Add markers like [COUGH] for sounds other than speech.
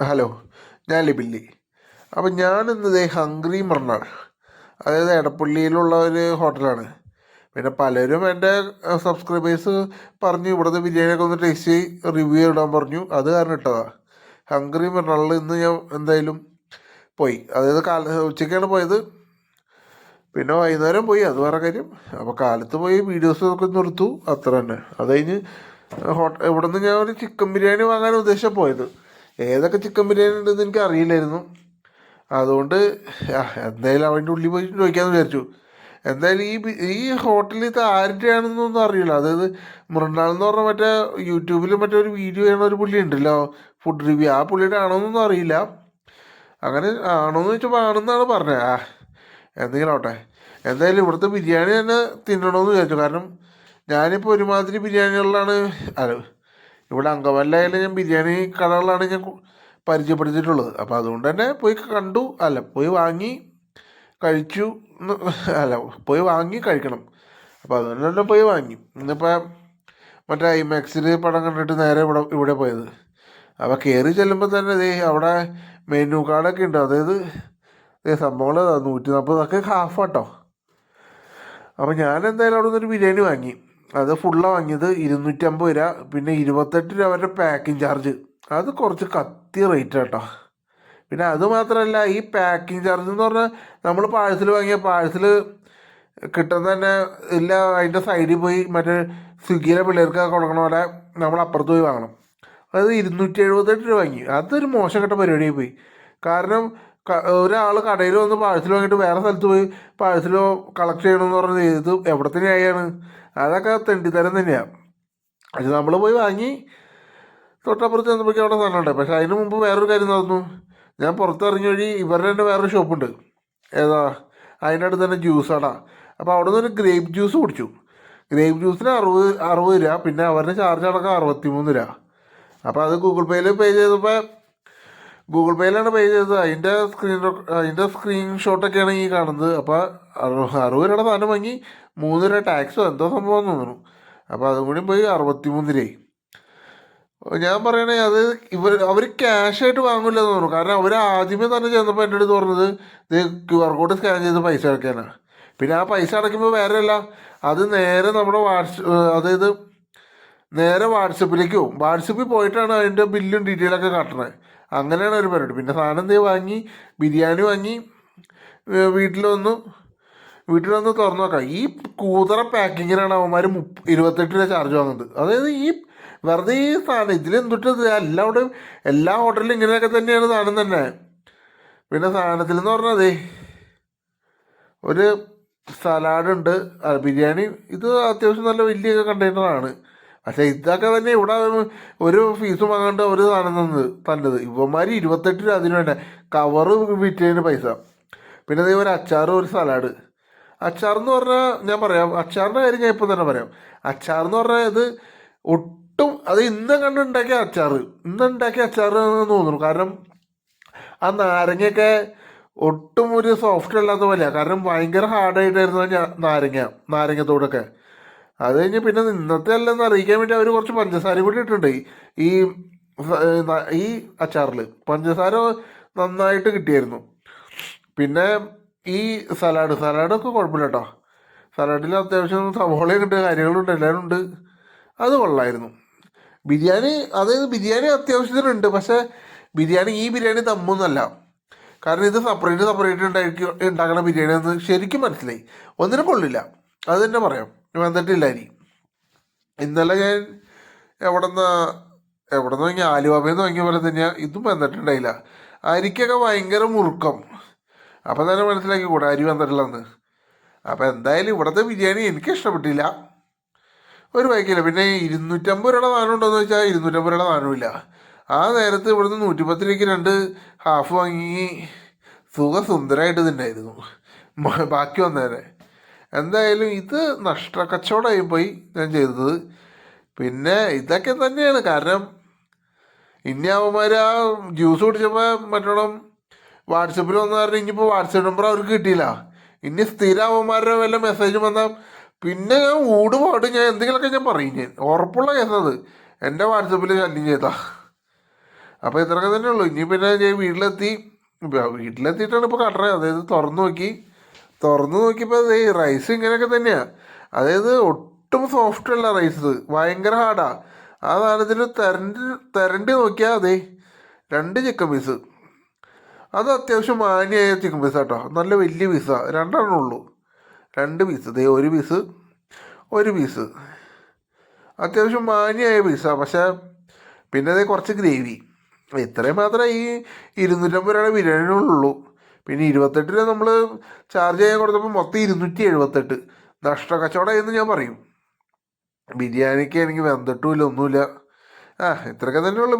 Hello ഞാൻ ലിബില്ലി അപ്പം ഇതേ ഹംഗ്രി മർണർ അതായത് എടപ്പള്ളിയിലുള്ള ഒരു ഹോട്ടലാണ്. പിന്നെ പലരും എന്റെ സബ്സ്ക്രൈബേഴ്സ് പറഞ്ഞു ഇവിടുത്തെ ബിരിയാണിയൊക്കെ ഒന്ന് ടേസ്റ്റ് ചെയ്ത് റിവ്യൂ ഇടാൻ പറഞ്ഞു. അത് കാരണം ഇട്ടതാണ് ഹംഗ്രി മർണറിൽ ഇന്ന് ഞാൻ എന്തായാലും പോയി. അതായത് കാല ഉച്ചയ്ക്കാണ് പോയത്. പിന്നെ വൈകുന്നേരം പോയി. അത് വേറെ കാര്യം. അപ്പോൾ കാലത്ത് പോയി വീഡിയോസ് ഒക്കെ നിർത്തു അത്ര തന്നെ. അത് കഴിഞ്ഞ് ഹോട്ട ഇവിടെ നിന്ന് ഞാൻ ഒരു ചിക്കൻ ബിരിയാണി വാങ്ങാൻ ഉദ്ദേശിച്ചാണ് പോയത്. ഏതൊക്കെ ചിക്കൻ ബിരിയാണി ഉണ്ടെന്ന് എനിക്ക് അറിയില്ലായിരുന്നു. അതുകൊണ്ട് എന്തായാലും അവന്റെ ഉള്ളിൽ പോയി ചോദിക്കാമെന്ന് വിചാരിച്ചു. എന്തായാലും ഈ ഈ ഹോട്ടലിൽ ഇത് ആരുടെയാണെന്നൊന്നും അറിയില്ല. അതായത് മൃണാൾ എന്ന് പറഞ്ഞ മറ്റേ യൂട്യൂബിൽ മറ്റേ ഒരു വീഡിയോ ചെയ്യണ ഒരു പുള്ളി ഉണ്ടല്ലോ ഫുഡ് റിവ്യൂ ആ പുള്ളിയുടെ ആണോന്നൊന്നും അറിയില്ല. അങ്ങനെ ആണോന്ന് ചോദിച്ചപ്പോൾ ആണെന്നാണ് പറഞ്ഞത്. ആ എന്തെങ്കിലും ആവട്ടെ. എന്തായാലും ഇവിടുത്തെ ബിരിയാണി തന്നെ തിന്നണമെന്ന് വിചാരിച്ചു. കാരണം ഞാനിപ്പോൾ ഒരുമാതിരി ബിരിയാണികളിലാണ് അല്ല ഇവിടെ അങ്കമല്ലായാലും ഞാൻ ബിരിയാണി കടകളാണ് ഞാൻ പരിചയപ്പെടുത്തിയിട്ടുള്ളത്. അപ്പോൾ അതുകൊണ്ട് തന്നെ പോയി കണ്ടു. അല്ല പോയി വാങ്ങി കഴിച്ചു [LAUGHS] അല്ല പോയി വാങ്ങി കഴിക്കണം. അപ്പോൾ അതുകൊണ്ട് തന്നെ പോയി വാങ്ങി. ഇന്നിപ്പോൾ മറ്റേ ഐമാക്സിൽ പടം കണ്ടിട്ട് നേരെ ഇവിടെ ഇവിടെ പോയത്. അപ്പോൾ കയറി ചെല്ലുമ്പോൾ തന്നെ ദേ അവിടെ മെനു കാർഡൊക്കെ ഉണ്ട്. അതായത് സംഭവങ്ങൾ നൂറ്റി നാൽപ്പതൊക്കെ ഹാഫ് കേട്ടോ അപ്പോൾ ഞാൻ എന്തായാലും അവിടെ നിന്നൊരു ബിരിയാണി വാങ്ങി. അത് ഫുള്ള് വാങ്ങിയത് ഇരുന്നൂറ്റമ്പത് രൂപ പിന്നെ ഇരുപത്തെട്ട് രൂപ വരെ പാക്കിംഗ് ചാർജ് അത് കുറച്ച് കത്തി റേറ്റ് കേട്ടോ പിന്നെ അത് മാത്രമല്ല ഈ പാക്കിംഗ് ചാർജ് എന്ന് പറഞ്ഞാൽ നമ്മൾ പാഴ്സൽ വാങ്ങിയ പാഴ്സൽ കിട്ടുന്ന തന്നെ ഇല്ല അതിന്റെ സൈഡിൽ പോയി മറ്റേ സ്വിഗ്ഗിയിലെ പിള്ളേർക്ക് കൊടുക്കണ പോലെ നമ്മൾ അപ്പുറത്ത് പോയി വാങ്ങണം. അത് ഇരുന്നൂറ്റി എഴുപത്തെട്ട് രൂപ വാങ്ങി. അതൊരു മോശം കെട്ട പരിപാടിയായി പോയി. കാരണം ഒരാൾ കടയിൽ വന്ന് പാഴ്സൽ വാങ്ങിയിട്ട് വേറെ സ്ഥലത്ത് പോയി പാഴ്സലോ കളക്ട് ചെയ്യണമെന്ന് പറഞ്ഞത് ഇത് എവിടത്തെ ന്യായമാണ് അതൊക്കെ തെണ്ടിത്തരം തന്നെയാണ് പക്ഷെ നമ്മൾ പോയി വാങ്ങി തൊട്ടപ്പുറത്ത് ചെന്നപ്പോഴേക്കും അവിടെ സാധനം പക്ഷെ അതിന് മുമ്പ് വേറൊരു കാര്യം നടന്നു. ഞാൻ പുറത്തിറങ്ങി വഴി ഇവരുടെ തന്നെ വേറൊരു ഷോപ്പുണ്ട്. ഏതാ? അതിന്റെ അടുത്ത് തന്നെ ജ്യൂസ് കട അപ്പോൾ അവിടെ നിന്ന് ഒരു ഗ്രേപ്പ് ജ്യൂസ് കുടിച്ചു. ഗ്രേപ്പ് ജ്യൂസിന് അറുപത് അറുപത് രൂപ. പിന്നെ അവരുടെ ചാർജ് അടക്കം അറുപത്തി മൂന്ന് രൂപ. അപ്പോൾ അത് ഗൂഗിൾ പേയിൽ പേ ചെയ്തപ്പോൾ ഗൂഗിൾ പേയിലാണ് പേ ചെയ്തത്. അതിന്റെ സ്ക്രീൻ അതിന്റെ സ്ക്രീൻഷോട്ടൊക്കെയാണ് ഈ കാണുന്നത്. അപ്പോൾ അറു- അറുപത് രൂപയുടെ സാധനം വാങ്ങി മൂന്ന് രൂപ ടാക്സോ എന്തോ സംഭവം തോന്നുന്നു. അപ്പോൾ അതും കൂടി പോയി അറുപത്തി മൂന്ന് രൂപയായി. ഞാൻ പറയണേ അത് ഇവർ അവർ ക്യാഷ് ആയിട്ട് വാങ്ങില്ല എന്ന് തോന്നുന്നു. കാരണം അവർ ആദ്യമേ തന്നെ ചെന്നപ്പോൾ എന്റെ അടുത്ത് പറഞ്ഞത് ഇത് ക്യു ആർ കോഡ് സ്കാൻ ചെയ്ത് പൈസ അടയ്ക്കാനാണ് പിന്നെ ആ പൈസ അടയ്ക്കുമ്പോൾ വേറെ അല്ല അത് നേരെ നമ്മുടെ വാട്സ് അതായത് നേരെ വാട്സപ്പിലേക്ക് പോകും വാട്സപ്പിൽ പോയിട്ടാണ് അതിന്റെ ബില്ലും ഡീറ്റെയിലൊക്കെ കാട്ടണത് അങ്ങനെയാണ് ഒരു പരിപാടി. പിന്നെ സാധനം ദേ വാങ്ങി ബിരിയാണി വാങ്ങി വീട്ടിൽ വന്നു. വീട്ടിൽ വന്ന് തുറന്നു നോക്കാം. ഈ കൂതറ പാക്കിങ്ങിനാണ് അവന്മാർ മുപ്പ ഇരുപത്തെട്ട് രൂപ ചാർജ് വാങ്ങുന്നത്. അതായത് ഈ വെറുതെ ഈ സാധനം ഇതിലെന്തുട്ട് എല്ലാവിടെയും എല്ലാ ഹോട്ടലിലും ഇങ്ങനെയൊക്കെ തന്നെയാണ് സാധനം തന്നെ. പിന്നെ സാധനത്തിൽ എന്ന് പറഞ്ഞതേ ഒരു സലാഡുണ്ട് ബിരിയാണി. ഇത് അത്യാവശ്യം നല്ല വലിയ കണ്ടെയ്നറാണ് പക്ഷേ ഇതൊക്കെ തന്നെ ഇവിടെ ഒരു ഫീസ് വാങ്ങാണ്ട് ഒരു സാധനം തന്നത് തന്നത് ഇവന്മാർ ഇരുപത്തെട്ട് രൂപ അതിന് വേണ്ട? കവറ് വിറ്റതിന് പൈസ. പിന്നെ അതേ ഒരു അച്ചാറ് ഒരു സലാഡ് അച്ചാർ എന്ന് പറഞ്ഞാൽ ഞാൻ പറയാം അച്ചാറിന്റെ കാര്യം ഞാൻ ഇപ്പം തന്നെ പറയാം. അച്ചാർ എന്ന് പറഞ്ഞാൽ ഇത് ഒട്ടും അത് ഇന്ന് കണ്ടുണ്ടാക്കിയ അച്ചാർ ഇന്ന് ഉണ്ടാക്കിയ അച്ചാർ എന്ന് തോന്നുന്നു. കാരണം ആ നാരങ്ങയൊക്കെ ഒട്ടും ഒരു സോഫ്റ്റ് അല്ലാത്ത പോലെയാണ് കാരണം ഭയങ്കര ഹാർഡായിട്ടായിരുന്നു ആ ഞാ- നാരങ്ങ നാരങ്ങത്തോടൊക്കെ. അത് കഴിഞ്ഞ് പിന്നെ ഇന്നത്തെ അല്ലെന്ന് അറിയിക്കാൻ വേണ്ടി അവർ കുറച്ച് പഞ്ചസാര കൂടി ഇട്ടിട്ടുണ്ട്. ഈ- ഈ അച്ചാറിൽ പഞ്ചസാര നന്നായിട്ട് കിട്ടിയായിരുന്നു. പിന്നെ ഈ സലാഡ് സലാഡൊക്കെ കുഴപ്പമില്ല കേട്ടോ സലാഡിൽ അത്യാവശ്യം സവോളയും കിട്ടിയ കാര്യങ്ങളുണ്ട് എല്ലാവരും ഉണ്ട്. അത് കൊള്ളായിരുന്നു. ബിരിയാണി അതായത് ബിരിയാണി അത്യാവശ്യത്തിനുണ്ട് പക്ഷേ ബിരിയാണി ഈ ബിരിയാണി തമ്മൊന്നല്ല. കാരണം ഇത് സെപ്പറേറ്റ് സെപ്പറേറ്റ് ഉണ്ടാക്കി ഉണ്ടാക്കണ ബിരിയാണി എന്ന് ശരിക്കും മനസ്സിലായി. ഒന്നിനും കൊള്ളില്ല. അത് തന്നെ പറയാം. വന്നിട്ടില്ല ഇനി. ഇന്നലെ ഞാൻ എവിടെന്നാ എവിടെ നിന്ന് ആലുവാമയിൽ നിന്ന് വാങ്ങിയ പോലെ തന്നെയാ ഇതും വന്നിട്ടുണ്ടായില്ല. അരിക്കൊക്കെ ഭയങ്കര മുറുക്കം. അപ്പം തന്നെ മനസ്സിലാക്കി കൂടെ അരി വന്നിട്ടില്ലെന്ന്. അപ്പം എന്തായാലും ഇവിടുത്തെ ബിരിയാണി എനിക്ക് ഇഷ്ടപ്പെട്ടില്ല. ഒരു വൈകില്ല പിന്നെ ഇരുന്നൂറ്റമ്പത് രൂപയുടെ സാധനം ഉണ്ടോയെന്ന് വെച്ചാൽ ഇരുന്നൂറ്റമ്പത് രൂപയുടെ സാധനമില്ല ആ നേരത്ത് ഇവിടുന്ന് നൂറ്റിപ്പത്ത് രൂപയ്ക്ക് രണ്ട് ഹാഫ് വാങ്ങി സുഖസുന്ദരമായിട്ട് തന്നെയായിരുന്നു ബാക്കി വന്നേരെ. എന്തായാലും ഇത് നഷ്ടക്കച്ചവടമായി പോയി ഞാൻ ചെയ്തത്. പിന്നെ ഇതൊക്കെ തന്നെയാണ്. കാരണം ഇനി അവന്മാർ ആ ജ്യൂസ് കുടിച്ചപ്പോൾ മറ്റോളം വാട്സപ്പിൽ വന്ന കാരണം ഇനിയിപ്പോൾ വാട്സപ്പ് നമ്പർ അവർക്ക് കിട്ടിയില്ല. ഇനി സ്ഥിരാവന്മാരുടെ വല്ല മെസ്സേജ് വന്നാൽ പിന്നെ ഞാൻ ഊടുപാട്. ഞാൻ എന്തെങ്കിലുമൊക്കെ ഞാൻ പറയും. ഞാൻ ഉറപ്പുള്ള കേസത് എന്റെ വാട്സപ്പിൽ ശല്യം ചെയ്താ. അപ്പോൾ ഇത്രയൊക്കെ തന്നെ ഉള്ളൂ ഇനി പിന്നെ ഞാൻ വീട്ടിലെത്തി. വീട്ടിലെത്തിയിട്ടാണ് ഇപ്പോൾ കട്ടറ. അതായത് തുറന്നു നോക്കി. തുറന്നു നോക്കിയപ്പോൾ അതേ റൈസ് ഇങ്ങനെയൊക്കെ തന്നെയാണ് അതായത് ഒട്ടും സോഫ്റ്റ് അല്ല റൈസ് ഭയങ്കര ഹാർഡാ ആ. സാധനത്തിൽ തെരണ്ടി തെരണ്ടി നോക്കിയാൽ അതെ രണ്ട് ചിക്കൻ പീസ് അത് അത്യാവശ്യം മാന്യായ ചിക്കൻ പീസ് കേട്ടോ നല്ല വലിയ പീസാണ് രണ്ടെണ്ണം ഉള്ളൂ. രണ്ട് പീസ് ദേ ഒരു പീസ് ഒരു പീസ് അത്യാവശ്യം മാന്യായ പീസാണ് പക്ഷേ പിന്നെ അതേ കുറച്ച് ഗ്രേവി ഇത്രയും മാത്രമേ ഈ ഇരുന്നൂറ്റമ്പത് രൂപയുടെ ബിരിയാണിയുള്ളൂ പിന്നെ ഇരുപത്തെട്ട് രൂപ നമ്മൾ ചാർജ് ചെയ്യാൻ കൊടുത്തപ്പോൾ മൊത്തം ഇരുന്നൂറ്റി എഴുപത്തെട്ട് നഷ്ട കച്ചവടം എന്ന് ഞാൻ പറയും. ബിരിയാണിക്ക് എനിക്ക് വെന്തിട്ടുമില്ല ഒന്നുമില്ല. ആ ഇത്രയൊക്കെ തന്നെ ഉള്ളൂ